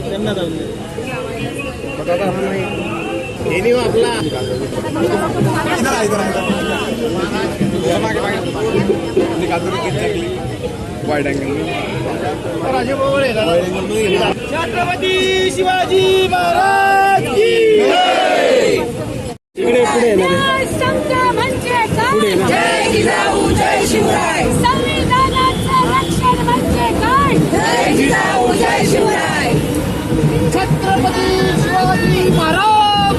त्यांना जाऊन दे. छत्रपती शिवाजी महाराज पुढे म्हणजे पुढे जिजाऊ जय शिवराय संविधानाचं रक्षण म्हणजे काय जय जिजाऊ जय शिवराय छत्रपती शिवाजी महाराज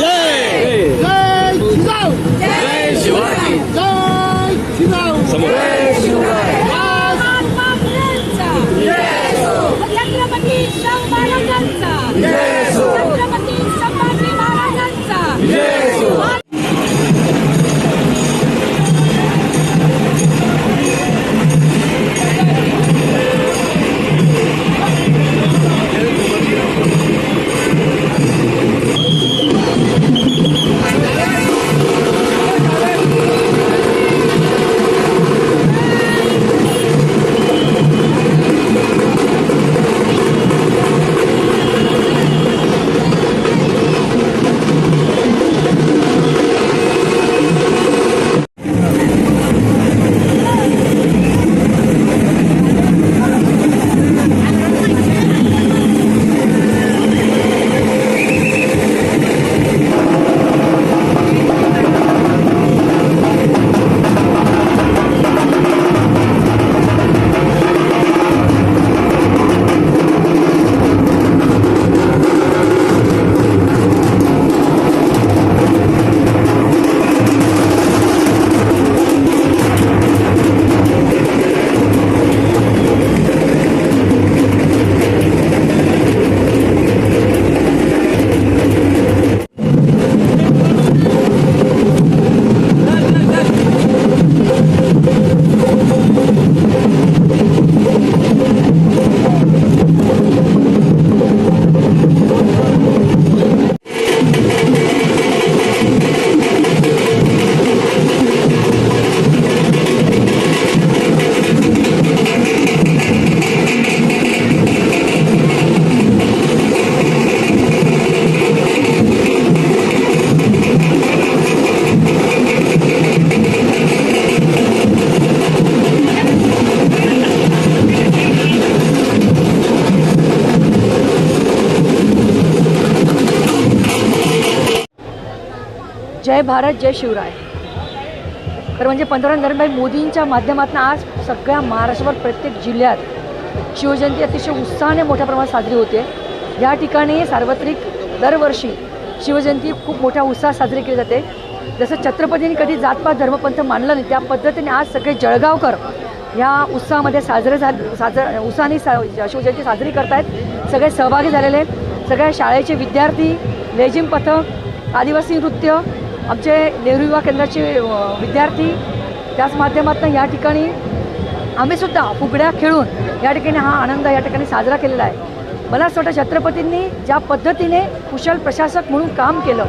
जय जय जिजाऊ जय शिवराय जय जिजाऊ जय भारत जय शिवराय. खरं म्हणजे पंतप्रधान नरेंद्रभाई मोदींच्या माध्यमातून आज सगळ्या महाराष्ट्रभर प्रत्येक जिल्ह्यात शिवजयंती अतिशय उत्साहाने मोठ्या प्रमाणात साजरी होते. या ठिकाणी सार्वत्रिक दरवर्षी शिवजयंती खूप मोठ्या उत्साहात साजरी केली जाते. जसं छत्रपतींनी कधी जातपात धर्मपंथ मानलं नाही त्या पद्धतीने आज सगळे जळगावकर या उत्साहामध्ये साजरे झा साजर उत्साहाने सा शिवजयंती साजरी करतायत. सगळे सहभागी झालेले आहेत. सगळ्या शाळेचे विद्यार्थी लेझिम पथक आदिवासी नृत्य आमचे नेहरू युवा केंद्राचे विद्यार्थी त्याच माध्यमातून या ठिकाणी आम्हीसुद्धा फुगड्या खेळून या ठिकाणी हा आनंद या ठिकाणी साजरा केलेला आहे. मला असं वाटतं छत्रपतींनी ज्या पद्धतीने कुशल प्रशासक म्हणून काम केलं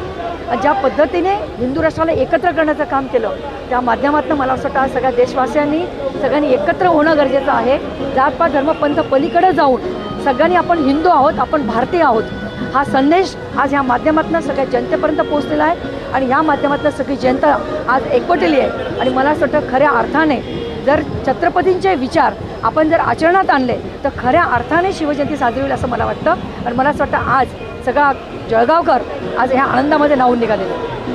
आणि ज्या पद्धतीने हिंदू राष्ट्राला एकत्र करण्याचं काम केलं त्या माध्यमातून मला असं वाटतं आज सगळ्या देशवासियांनी सगळ्यांनी एकत्र होणं गरजेचं आहे. जातपात धर्मपंथ पलीकडे जाऊन सगळ्यांनी आपण हिंदू आहोत आपण भारतीय आहोत. हा संदेश आज ह्या माध्यमातून सगळ्या जनतेपर्यंत पोहोचलेला आहे. आणि ह्या माध्यमातलं सगळी जनता आज एकवटली आहे. आणि मला असं वाटतं खऱ्या अर्थाने जर छत्रपतींचे विचार आपण जर आचरणात आणले तर खऱ्या अर्थाने शिवजयंती साजरी होईल असं मला वाटतं. आणि मला असं वाटतं आज सगळा जळगावकर आज ह्या आनंदामध्ये नाहून निघालेलं